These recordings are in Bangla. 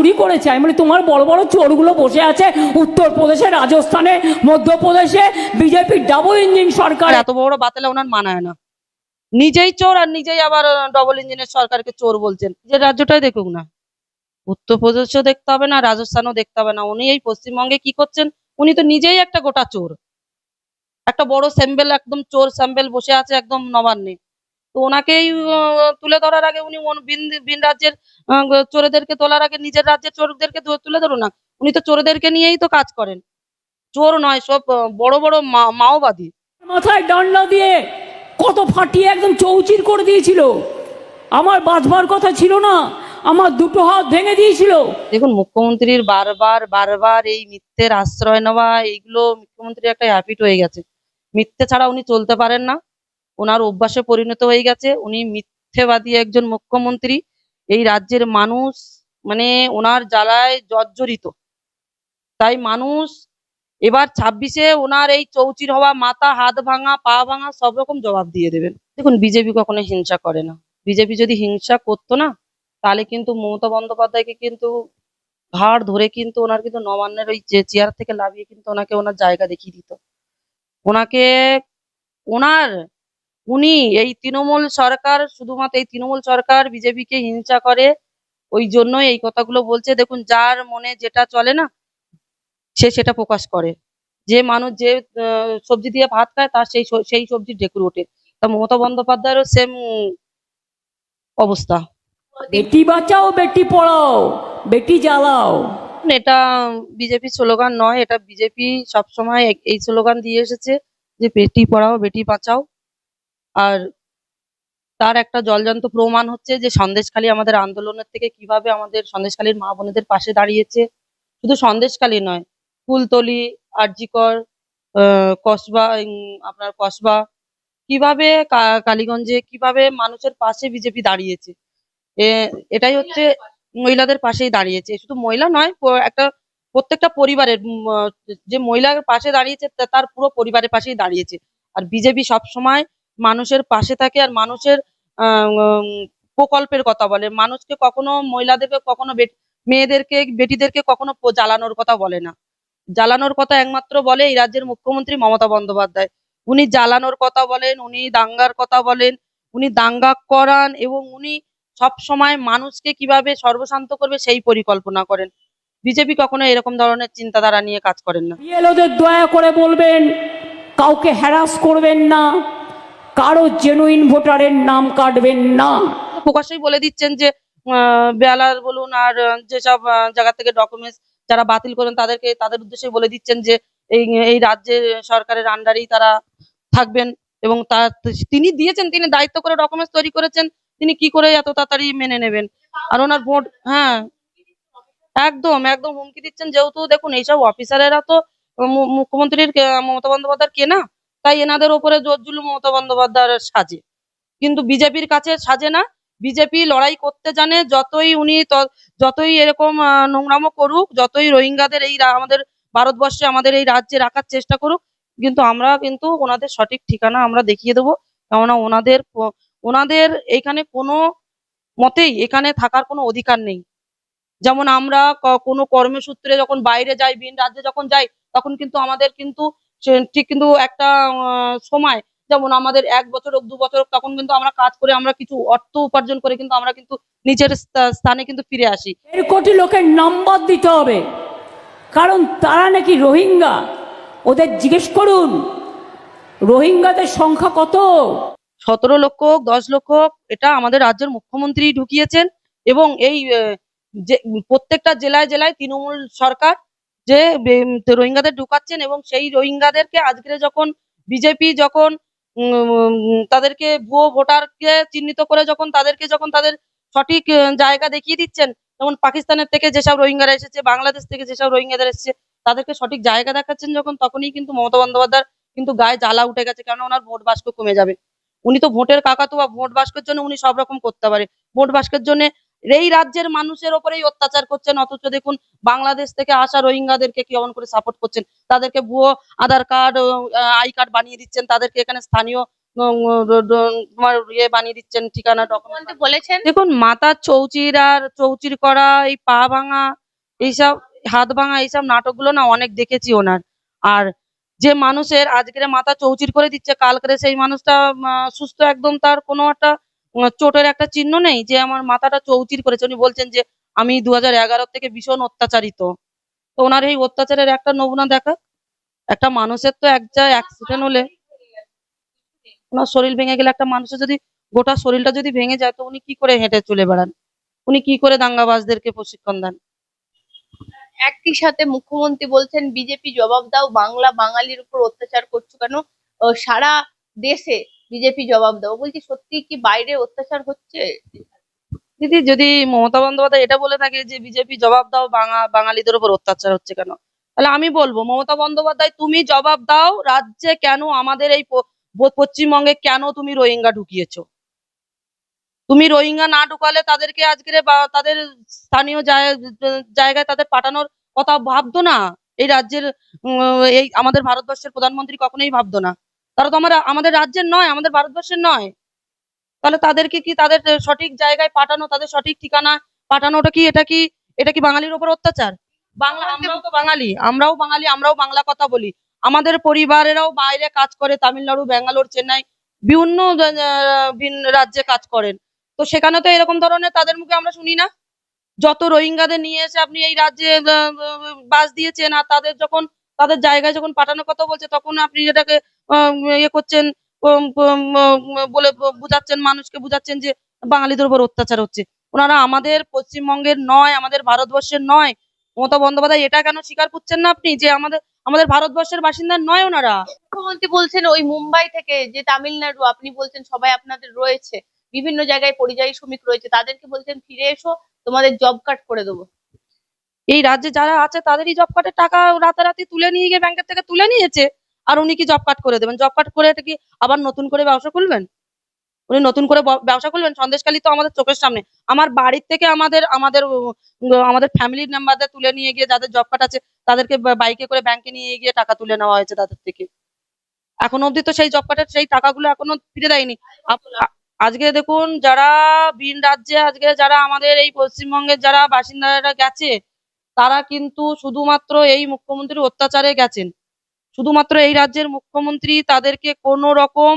চুরি করেছে। আমি বলি, তোমার বড় বড় চোরগুলো বসে আছে উত্তরপ্রদেশে, রাজস্থানে, মধ্যপ্রদেশে, বিজেপির ডাবল ইঞ্জিন সরকার। এত বড় বাতিলে ওনার মানায় না। নিজেই চোর আর নিজেই আবার ডবল ইঞ্জিনের সরকারকে চোর বলছেন। যে রাজ্যটাই দেখুক না। উত্তরপ্রদেশও দেখতে হবে না, রাজস্থানও দেখতে হবে না। উনি এই পশ্চিমবঙ্গে কি করছেন? উনি তো নিজেই একটা গোটা চোর। একটা বড় স্যাম্বেল, একদম চোর স্যাম্বেল বসে আছে, একদম নবান্নে। তো ওনাকেই তুলে ধরার আগে উনি ভিন রাজ্যের চোরেদেরকে তোলার আগে নিজের রাজ্যের চোরদেরকে তুলে ধরুন না। উনি তো চোরদেরকে নিয়েই তো কাজ করেন। চোর নয় সব বড় বড় মাওবাদী। মাথায় ডান্ডা দিয়ে কত ফাটিয়ে একদম চৌচির করে দিয়েছিল। আমার বাঁচবার কথা ছিল না আমার দুটো হাত ভেঙে দিয়েছিল। দেখুন মুখ্যমন্ত্রীর বারবার বারবার এই মিথ্যের আশ্রয় নেওয়া এইগুলো মুখ্যমন্ত্রীর একটা হ্যাপিট হয়ে গেছে। মিথ্যে ছাড়া উনি চলতে পারেন না। ওনার অভ্যাসে পরিণত হয়ে গেছে। উনি মিথ্যেবাদী একজন মুখ্যমন্ত্রী। এই রাজ্যের মানুষ মানে ওনার জ্বালায় জর্জরিত। তাই মানুষ এবার ছাব্বিশে ওনার এই চৌচির হওয়া, মাথা, হাত ভাঙা, পা ভাঙা সব রকম জবাব দিয়ে দেবেন। দেখুন, বিজেপি কখনো হিংসা করে না। বিজেপি যদি হিংসা করতো না, তাহলে কিন্তু মমতা বন্দ্যোপাধ্যায়কে কিন্তু ঘাড় ধরে কিন্তু ওনার কিন্তু নবান্নের ওই চেয়ার থেকে লাভিয়ে কিন্তু ওনাকে ওনার জায়গা দেখিয়ে দিত। ওনাকে ওনার উনি এই তৃণমূল সরকার শুধুমাত্র এই তৃণমূল সরকার বিজেপিকে হিংসা করে ওই জন্যই এই কথাগুলো বলছে। দেখুন যার মনে যেটা চলে না সে সেটা প্রকাশ করে। যে মানুষ যে সবজি দিয়ে ভাত খায় তার সেই সেই সবজি ঢেকুর ওঠে। তা মমতা বন্দ্যোপাধ্যায়েরও সেম অবস্থা। বেটি বাঁচাও বেটি পড়াও বেটি জ্বালাও। এটা বিজেপি স্লোগান নয় এটা বিজেপি সবসময় এই স্লোগান দিয়ে এসেছে যে বেটি পড়াও বেটি বাঁচাও। আর তার একটা জলজান্ত প্রমাণ হচ্ছে যে সন্দেশখালী আমাদের আন্দোলনের থেকে কীভাবে আমাদের সন্দেশখালীর মা বোনেদের পাশে দাঁড়িয়েছে। শুধু সন্দেশখালী নয়, ফুলতলি, আরজিকর কসবা আপনার কসবা, কীভাবে কালীগঞ্জে, কীভাবে মানুষের পাশে বিজেপি দাঁড়িয়েছে। এটাই হচ্ছে মহিলাদের পাশেই দাঁড়িয়েছে। শুধু মহিলা নয় একটা প্রত্যেকটা পরিবারের যে মহিলার পাশে দাঁড়িয়েছে তার পুরো পরিবারের পাশেই দাঁড়িয়েছে। আর বিজেপি সব সময় মানুষের পাশে থাকে আর মানুষের প্রকল্পের কথা বলে। মানুষকে কখনো মহিলাদেরকে, কখনো মেয়েদেরকে, বেটিদেরকে কখনো জ্বালানোর কথা বলে না। জ্বালানোর কথা একমাত্র বলে এই রাজ্যের মুখ্যমন্ত্রী মমতা বন্দ্যোপাধ্যায়। উনি জ্বালানোর কথা বলেন, উনি দাঙ্গার কথা বলেন, উনি দাঙ্গা করান এবং উনি সব সময় মানুষকে কীভাবে সর্বশান্ত করবে সেই পরিকল্পনা করেন। বিজেপি কখনো এরকম ধরনের চিন্তাধারা নিয়ে কাজ করেন না। দয়া করে বলবেন, কাউকে হ্যারাস করবেন না। কারও জেনুইন ভোটারের নাম কাটবেন না। প্রকাশ্যই বলে দিচ্ছেন যে বেলার বলুন আর যেসব জায়গা থেকে ডকুমেন্টস যারা বাতিল করেন তাদেরকে, তাদের উদ্দেশ্যে বলে দিচ্ছেন যে, এই এই রাজ্যের সরকারের আন্ডারেই তারা থাকবেন এবং তার তিনি দিয়েছেন, তিনি দায়িত্ব করে ডকুমেন্টস তৈরি করেছেন, তিনি কি করে এত তাড়াতাড়ি মেনে নেবেন? আর ওনার ভোট হ্যাঁ। একদম একদম হুমকি দিচ্ছেন, যেহেতু দেখুন, এইসব অফিসারেরা তো মুখ্যমন্ত্রীর মমতা বন্দ্যোপাধ্যায়ের কেনা তাই এনাদের ওপরে জোর জুলুম মমতা বন্দ্যোপাধ্যায়ের সাজে। কিন্তু বিজেপির কাছে সাজে না। বিজেপি লড়াই করতে জানে, যতই উনি যতই এরকম নোংরামো করুক, যতই রোহিঙ্গাদের এই আমাদের ভারতবর্ষে, আমাদের এই রাজ্যে রাখার চেষ্টা করুক, কিন্তু আমরা কিন্তু ওনাদের সঠিক ঠিকানা আমরা দেখিয়ে দেবো। কেননা ওনাদের ওনাদের এখানে কোনো মতেই এখানে থাকার কোনো অধিকার নেই। যেমন আমরা কোনো কর্মসূত্রে যখন বাইরে যাই, ভিন রাজ্যে যখন যাই, তখন কিন্তু আমাদের কিন্তু ঠিক কিন্তু একটা সময় যেমন আমাদের এক বছর হোক দু বছর হোক তখন কিন্তু আমরা কাজ করে আমরা কিছু অর্থ উপার্জন করে কিন্তু আমরা কিন্তু নিজের স্থা- স্থানে কিন্তু ফিরে আসি। এর কোটি লোকের নাম্বার দিতে হবে। কারণ তারা নাকি রোহিঙ্গা। ওদের জিজ্ঞেস করুন রোহিঙ্গাদের সংখ্যা কত? সতেরো লক্ষ হোক, দশ লক্ষ হোক, এটা আমাদের রাজ্যের মুখ্যমন্ত্রী ঢুকিয়েছেন এবং এই যে প্রত্যেকটা জেলায় জেলায় তৃণমূল সরকার যে রোহিঙ্গাদের ঢুকাচ্ছেন এবং সেই রোহিঙ্গাদেরকে আজকে যখন বিজেপি যখন তাদেরকে ভুয়ো ভোটারকে চিহ্নিত করে যখন তাদেরকে যখন তাদের সঠিক জায়গা দেখিয়ে দিচ্ছেন, যেমন পাকিস্তানের থেকে যেসব রোহিঙ্গারা এসেছে, বাংলাদেশ থেকে যেসব রোহিঙ্গাদের এসেছে, তাদেরকে সঠিক জায়গা দেখাচ্ছেন যখন, তখনই কিন্তু মমতা বন্দ্যোপাধ্যায় কিন্তু গায়ে জ্বালা উঠে গেছে কারণ ওনার ভোট বাক্স কমে যাবে। উনি তো ভোটের কাকাতো বা ভোট বাস্কের জন্য উনি সব রকম করতে পারে। ভোট বাস্কের জন্য এই রাজ্যের মানুষের ওপরেই অত্যাচার করছেন অথচ দেখুন বাংলাদেশ থেকে আসা রোহিঙ্গাদেরকে কেমন করে সাপোর্ট করছেন? তাদেরকে ভুয়ো আধার কার্ড আই কার্ড বানিয়ে দিচ্ছেন তাদেরকে এখানে স্থানীয় তোমার ইয়ে বানিয়ে দিচ্ছেন ঠিকানা ডকুমেন্ট বলেছেন? দেখুন মাথার চৌচির আর চৌচির করা এই পা ভাঙা এইসব হাত ভাঙা এইসব নাটকগুলো না অনেক দেখেছি ওনার। আর যে মানুষের আজকের মাথা চৌচির করে দিচ্ছে কালকের সেই মানুষটা সুস্থ একদম তার কোনো একটা চোটের একটা চিহ্ন নেই যে আমার মাথাটা চৌচির করেছে। উনি বলছেন যে আমি দু হাজার এগারো থেকে ভীষণ অত্যাচারিত। তো ওনার এই অত্যাচারের একটা নমুনা দেখা। একটা মানুষের তো এক জায়গায় অ্যাক্সিডেন্ট হলে ওনার শরীর ভেঙে গেলে একটা মানুষের যদি গোটা শরীরটা যদি ভেঙে যায়, তো উনি কি করে হেঁটে চলে বেড়ান? উনি কি করে দাঙ্গাবাজদেরকে প্রশিক্ষণ দেন? একই সাথে মুখ্যমন্ত্রী বলছেন, বিজেপি জবাব দাও, বাংলা বাঙালির উপর অত্যাচার করছ কেন? সারা দেশে বিজেপি জবাব দাও বলছি, সত্যি কি বাইরে অত্যাচার হচ্ছে? দিদি, যদি মমতা বন্দ্যোপাধ্যায় এটা বলে থাকে যে বিজেপি জবাব দাও, বাঙা, বাঙালিদের উপর অত্যাচার হচ্ছে কেন? তাহলে আমি বলব, মমতা বন্দ্যোপাধ্যায়, তুমি জবাব দাও, রাজ্যে কেন আমাদের এই পশ্চিমবঙ্গে কেন তুমি রোহিঙ্গা ঢুকিয়েছো? তুমি রোহিঙ্গা না ঢুকালে তাদেরকে আজকের তাদের স্থানীয় জায়- জায়গায় তাদের পাঠানোর কথা ভাবতো না? এই রাজ্যের এই আমাদের ভারতবর্ষের প্রধানমন্ত্রী কখনোই ভাবতো না। তারা তো আমরা আমাদের রাজ্যের নয় আমাদের ভারতবর্ষের নয়। তাহলে তাদেরকে কি তাদের সঠিক জায়গায় পাঠানো তাদের সঠিক ঠিকানা পাঠানোটা কি এটা কি এটা কি বাঙালির উপর অত্যাচার? বাংলা আমরাও তো বাঙালি আমরাও বাঙালি আমরাও বাংলা কথা বলি। আমাদের পরিবারেরাও বাইরে কাজ করে তামিলনাড়ু ব্যাঙ্গালোর চেন্নাই বিভিন্ন ভিন রাজ্যে কাজ করেন। তো সেখানে তো এরকম ধরনের তাদের মুখে আমরা শুনি না। যত রোহিঙ্গাদের নিয়ে এসে আপনি এই রাজ্যে বাস দিয়েছেন আর তাদের যখন তাদের জায়গায় যখন পাঠানোর কথা বলছে তখন আপনি এটাকে ইয়ে করছেন বলে বুঝাচ্ছেন মানুষকে বুঝাচ্ছেন যে বাঙালিদের উপর অত্যাচার হচ্ছে। ওনারা আমাদের পশ্চিমবঙ্গের নয় আমাদের ভারতবর্ষের নয়। মমতা বন্দ্যোপাধ্যায় এটা কেন স্বীকার করছেন না আপনি? যে আমাদের আমাদের ভারতবর্ষের বাসিন্দা নয় ওনারা? মুখ্যমন্ত্রী বলছেন ওই মুম্বাই থেকে যে তামিলনাড়ু আপনি বলছেন সবাই আপনাদের রয়েছে। বিভিন্ন জায়গায় পরিযায়ী শ্রমিক রয়েছে। তাদেরকে বলছেন ফিরে এসো তোমাদের জব কার্ড করে দেবো। এই রাজ্যে যারা আছে তাদেরই জব কার্ডের টাকা রাতারাতি তুলে নিয়ে গিয়ে ব্যাংকের থেকে তুলে নিয়েছে। আর উনি কি জব কার্ড করে দেবেন? জব কার্ড করে কি আবার নতুন করে ব্যবসা খুলবেন? উনি নতুন করে ব্যবসা খুলবেন? সন্দেশখালি তো আমাদের চোখের সামনে। আমার বাড়ির থেকে আমাদের আমাদের আমাদের ফ্যামিলির মেম্বারদের তুলে নিয়ে গিয়ে যাদের জব কার্ড আছে, তাদেরকে বাইকে করে ব্যাংকে নিয়ে গিয়ে টাকা তুলে নেওয়া হয়েছে তাদের থেকে। এখনও অবধি তো সেই জব কার্ডের সেই টাকাগুলো এখনও ফিরে দেয়নি। আজকে দেখুন যারা ভিন রাজ্যে, আজকে যারা আমাদের এই পশ্চিমবঙ্গের যারা বাসিন্দারা গেছে, তারা কিন্তু শুধুমাত্র এই মুখ্যমন্ত্রীর অত্যাচারে গেছেন। শুধুমাত্র এই রাজ্যের মুখ্যমন্ত্রী তাদেরকে কোনো রকম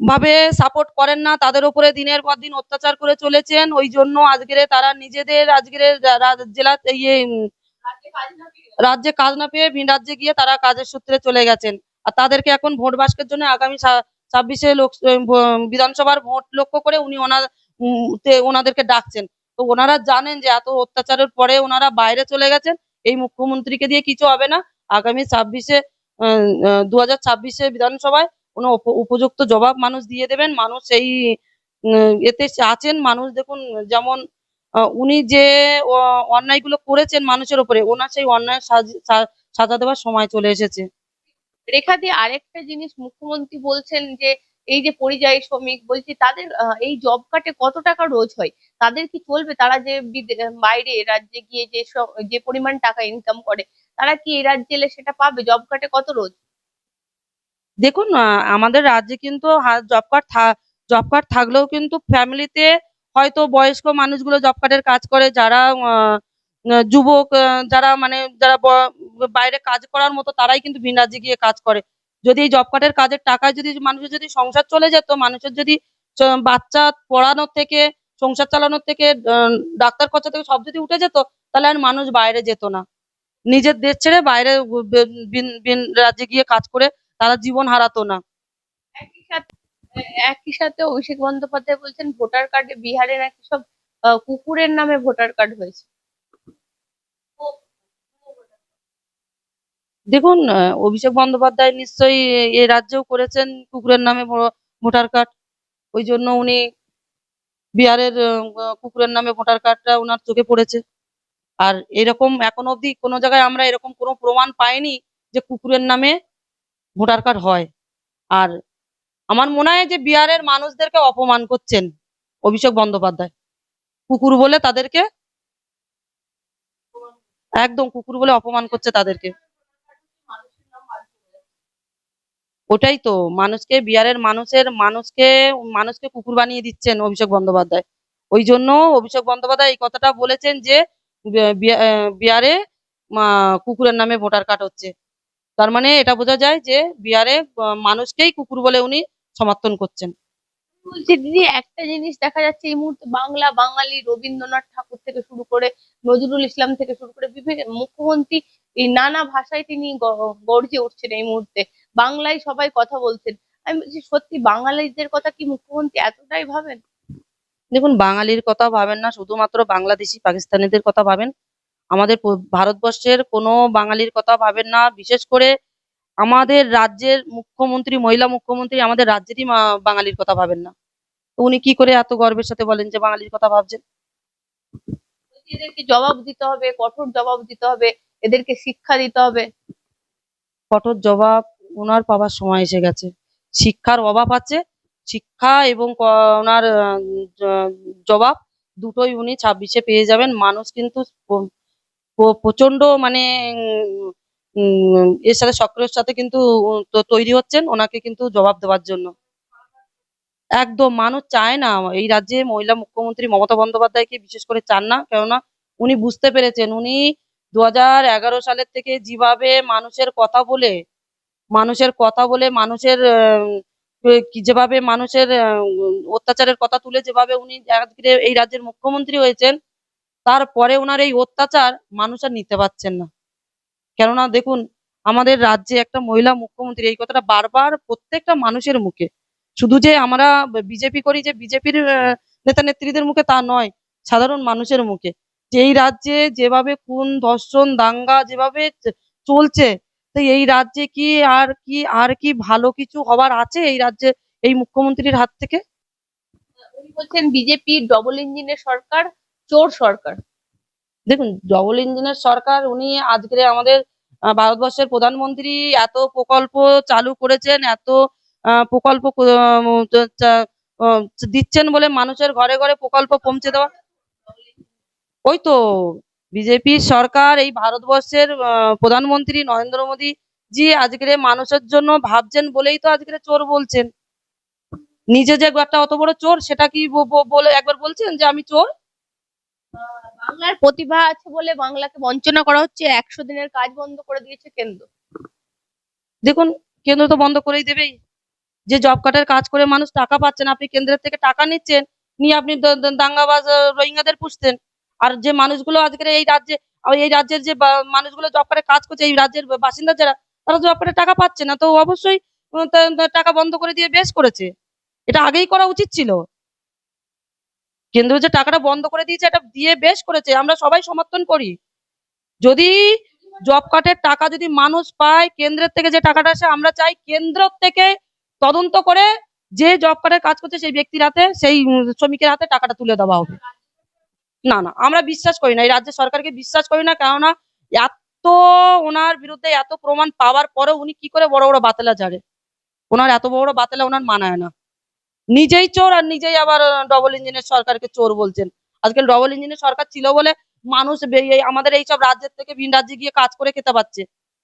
ভাবে সাপোর্ট করেন না, তাদের উপরে দিনের পর দিন অত্যাচার করে চলেছেন। ওই জন্য আজকের তারা নিজেদের, আজকের জেলা ইয়ে রাজ্যে কাজ না পেয়ে ভিন রাজ্যে গিয়ে তারা কাজের সূত্রে চলে গেছেন। আর তাদেরকে এখন ভোট বাস্কের জন্য আগামী ছাব্বিশে লোক বিধানসভার ভোট লক্ষ্য করে উনি ওনার ওনাদেরকে ডাকছেন। তো ওনারা জানেন যে এত অত্যাচারের পরে ওনারা বাইরে চলে গেছেন। এই মুখ্যমন্ত্রীকে দিয়ে কিছু হবে না। আগামী ছাব্বিশে দু হাজার ছাব্বিশে বিধানসভায় কোনো উপ- উপযুক্ত জবাব মানুষ দিয়ে দেবেন। মানুষ উম, এতে আছেন। মানুষ দেখুন যেমন উনি যে অন্যায়গুলো করেছেন মানুষের উপরে ওনার সেই অন্যায় সাজ- দেওয়ার সময় চলে এসেছে। রেখা দিয়ে আরেকটা জিনিস মুখ্যমন্ত্রী বলছেন যে এই যে পরিযায়ী শ্রমিক বলছি তাদের এই জব কার্ডে কত টাকা রোজ হয়? তাদের কি চলবে? তারা যে বাইরে রাজ্যে গিয়ে যে যে পরিমাণ টাকা ইনকাম করে তারা কি এই রাজ্যে এলে সেটা পাবে? জব কার্ডে কত রোজ? দেখুন আমাদের রাজ্যে কিন্তু জব কার্ড জব কার্ড থাকলেও কিন্তু ফ্যামিলিতে হয়তো বয়স্ক মানুষগুলো জব কার্ডের কাজ করে, যারা যুবক যারা মানে যারা বাইরে কাজ করার মতো তারাই কিন্তু ভিন রাজ্যে গিয়ে কাজ করে। যদি এই জব কার্ডের কাজের টাকায় যদি মানুষের যদি সংসার চলে যেত, মানুষের যদি বাচ্চা পড়ানোর থেকে, সংসার চালানোর থেকে ডাক্তার খরচা থেকে সব যদি উঠে যেত, তাহলে আর মানুষ বাইরে যেত না। নিজের দেশ ছেড়ে বাইরে রাজ্যে গিয়ে কাজ করে তারা জীবন হারাতো না। একই সাথে অভিষেক বন্দ্যোপাধ্যায় বলছেন ভোটার কার্ডে বিহারে নাকি সব কুকুরের নামে ভোটার কার্ড হয়েছে। দেখুন অভিষেক বন্দ্যোপাধ্যায় নিশ্চয়ই এ- রাজ্যেও করেছেন কুকুরের নামে ভোটার কার্ড। ওই জন্য উনি বিহারের কুকুরের নামে ভোটার কার্ডটা ওনার চোখে পড়েছে। আর এরকম এখন অবধি কোনো জায়গায় আমরা এরকম কোনো প্রমাণ পাইনি যে কুকুরের নামে ভোটার কার্ড হয়। আর আমার মনে হয় যে বিহারের মানুষদেরকে অপমান করছেন অভিষেক বন্দ্যোপাধ্যায়। কুকুর বলে তাদেরকে একদম কুকুর বলে অপমান করছে তাদেরকে। ওটাই তো, মানুষকে বিহারের মানুষের মানুষকে মানুষকে কুকুর বানিয়ে দিচ্ছেন অভিষেক বন্দ্যোপাধ্যায়। ওই জন্য অভিষেক বন্দ্যোপাধ্যায় এই কথাটা বলেছেন যে বিহারে কুকুরের নামে ভোটার কার্ড হচ্ছে। তার মানে এটা বোঝা যায় যে বিহারে মানুষকেই কুকুর বলে উনি সমর্থন করছেন। বলছি, দিদি, একটা জিনিস দেখা যাচ্ছে এই মুহূর্তে বাংলা বাঙালি রবীন্দ্রনাথ ঠাকুর থেকে শুরু করে নজরুল ইসলাম থেকে শুরু করে বিভিন্ন মুখ্যমন্ত্রী, এই নানা ভাষায় তিনি গর্জে উঠছেন এই মুহূর্তে। বাংলায় সবাই কথা বলছেন। আমি বলছি, সত্যি বাঙালিদের কথা কি মুখ্যমন্ত্রী এতটাই ভাবেন? দেখুন বাঙালির কথা ভাবেন না শুধুমাত্র বাংলাদেশি পাকিস্তানিদের কথা ভাবেন। আমাদের ভারতবর্ষের কোনো বাঙালির কথা ভাবেন না। বিশেষ করে আমাদের রাজ্যের মুখ্যমন্ত্রী মহিলা মুখ্যমন্ত্রী আমাদের রাজ্যেরই বাঙালির কথা ভাবেন না। তো উনি কি করে এত গর্বের সাথে বলেন যে বাঙালির কথা ভাবছেন? এদেরকে জবাব দিতে হবে কঠোর জবাব দিতে হবে এদেরকে শিক্ষা দিতে হবে। কঠোর জবাব ওনার পাবার সময় এসে গেছে। শিক্ষার অভাব আছে শিক্ষা এবং ক- ওনার জবাব দুটোই উনি ছাব্বিশে পেয়ে যাবেন। মানুষ কিন্তু প্রচণ্ড মানে এর সাথে সক্রিয়র সাথে কিন্তু তৈরি হচ্ছেন ওনাকে কিন্তু জবাব দেওয়ার জন্য। একদম মানুষ চায় না এই রাজ্যে মহিলা মুখ্যমন্ত্রী মমতা বন্দ্যোপাধ্যায়কে বিশেষ করে চান না। কেননা উনি বুঝতে পেরেছেন, উনি দু সালের থেকে যেভাবে মানুষের কথা বলে, মানুষের কথা বলে মানুষের যেভাবে মানুষের অত্যাচারের কথা তুলে যেভাবে উনি এই রাজ্যের মুখ্যমন্ত্রী হয়েছেন, তারপরে ওনার এই অত্যাচার মানুষ আর নিতে পারছেন না। কেননা দেখুন, আমাদের রাজ্যে একটা মহিলা মুখ্যমন্ত্রী, এই কথাটা বারবার প্রত্যেকটা মানুষের মুখে। শুধু যে আমরা বিজেপি করি, যে বিজেপির নেতা নেত্রীদের মুখে তা নয়, সাধারণ মানুষের মুখে। যে এই রাজ্যে যেভাবে খুন, ধর্ষণ, দাঙ্গা যেভাবে চলছে তো এই রাজ্যে কি আর কি আর কি ভালো কিছু হবার আছে এই রাজ্যে, এই মুখ্যমন্ত্রীর হাত থেকে? উনি বলছেন বিজেপি ডবল ইঞ্জিনের সরকার, চোর সরকার। দেখুন ডবল ইঞ্জিনের সরকার উনি আজকে আমাদের ভারতবর্ষের প্রধানমন্ত্রী এত প্রকল্প চালু করেছেন, এত প্রকল্প দিচ্ছেন বলে মানুষের ঘরে ঘরে প্রকল্প পৌঁছে দেওয়া। ওই তো বিজেপির সরকার এই ভারতবর্ষের প্রধানমন্ত্রী নরেন্দ্র মোদী জি আজকের মানুষের জন্য ভাবছেন বলেই তো আজকের চোর বলছেন। নিজে যে একটা অত বড় চোর সেটা কি বলে একবার বলছেন যে আমি চোর? বাংলার প্রতিভা আছে বলে বাংলাকে বঞ্চনা করা হচ্ছে একশো দিনের কাজ বন্ধ করে দিয়েছে কেন্দ্র। দেখুন কেন্দ্র তো বন্ধ করেই দেবেই। যে জব কার্ডের কাজ করে মানুষ টাকা পাচ্ছেন আপনি কেন্দ্রের থেকে টাকা নিচ্ছেন নিয়ে আপনি দাঙ্গাবাজ রোহিঙ্গাদের পুষতেন। আর যে মানুষগুলো আজকের এই রাজ্যে এই রাজ্যের যে মানুষগুলো জব কার্ডে কাজ করছে, এই রাজ্যের বাসিন্দা যারা, তারা জব কার্ডে টাকা পাচ্ছে না। তো অবশ্যই টাকা বন্ধ করে দিয়ে বেশ করেছে। এটা আগেই করা উচিত ছিল। কেন্দ্র যে টাকাটা বন্ধ করে দিয়েছে, এটা দিয়ে বেশ করেছে। আমরা সবাই সমর্থন করি। যদি জব কার্ডের টাকা যদি মানুষ পায়, কেন্দ্রের থেকে যে টাকাটা আসে, আমরা চাই কেন্দ্র থেকে তদন্ত করে যে জব কার্ডের কাজ করছে, সেই ব্যক্তির হাতে, সেই শ্রমিকের হাতে টাকাটা তুলে দেওয়া হবে। না না, আমরা বিশ্বাস করি না, এই রাজ্য সরকারকে বিশ্বাস করি না, কেননা এত ওনার বিরুদ্ধে এত প্রমাণ পাওয়ার পরেও উনি কি করে বড় বড় বাতেলা ঝাড়ে? ওনার এত বড় বড় বাতেলা ওনার মানায় না। নিজেই চোর আর নিজেই আবার ডবল ইঞ্জিনের সরকারকে চোর বলছেন। আজকাল ডবল ইঞ্জিনের সরকার ছিল বলে মানুষ আমাদের এইসব রাজ্যের থেকে ভিন রাজ্যে গিয়ে কাজ করে খেতে পাচ্ছে